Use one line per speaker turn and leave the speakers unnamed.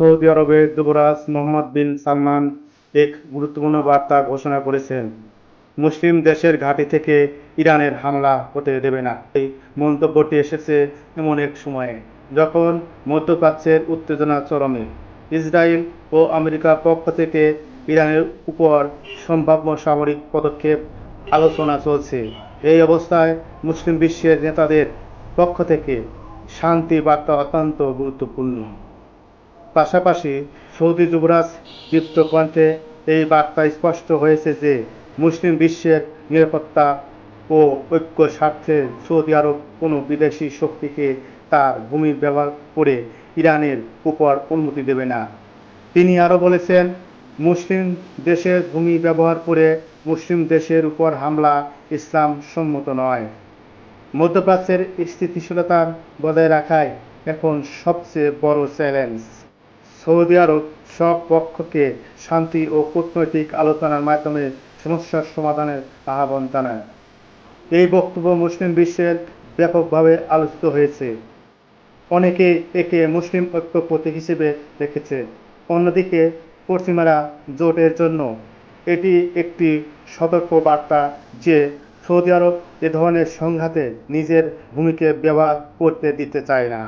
Saudi আরবের যুবরাজ মোহাম্মদ বিন সালমান এক গুরুত্বপূর্ণ বার্তা ঘোষণা করেছেন। মুসলিম দেশের ঘাঁটি থেকে ইরানের হামলা হতে দেবে না। এই মন্তব্যটি এসেছে এমন এক সময়ে, যখন মধ্যপ্রাচ্যের উত্তেজনা চরমে। ইসরায়েল ও আমেরিকার পক্ষ থেকে ইরানের উপর সম্ভাব্য সামরিক পদক্ষেপ আলোচনা চলছে। এই অবস্থায় মুসলিম বিশ্বের নেতাদের পক্ষ থেকে শান্তি বার্তা অত্যন্ত গুরুত্বপূর্ণ। পাশাপাশি সৌদি যুবরাজ কণ্ঠে এই বার্তা স্পষ্ট হয়েছে যে মুসলিম বিশ্বের নিরাপত্তা ও ঐক্য স্বার্থে সৌদি আরব কোনো বিদেশি শক্তিকে তার ভূমি ব্যবহার করে ইরানের উপর অনুমতি দেবে না। তিনি আরও বলেছেন, মুসলিম দেশের ভূমি ব্যবহার করে মুসলিম দেশের উপর হামলা ইসলাম সম্মত নয়। মধ্যপ্রাচ্যের স্থিতিশীলতা বজায় রাখায় এখন সবচেয়ে বড় চ্যালেঞ্জ। সৌদি আরব সব পক্ষকে শান্তি ও কূটনৈতিক আলোচনার মাধ্যমে সমস্যার সমাধানের আহ্বান জানায়। এই বক্তব্য মুসলিম বিশ্বের ব্যাপকভাবে আলোচিত হয়েছে। অনেকে একে মুসলিম ঐক্য প্রতীক হিসেবে দেখেছে অন্যদিকে পশ্চিমারা জোটের জন্য। এটি একটি সতর্ক বার্তা যে সৌদি আরব এ ধরনের সংঘাতে নিজের ভূমিকে ব্যবহার করতে দিতে চায় না।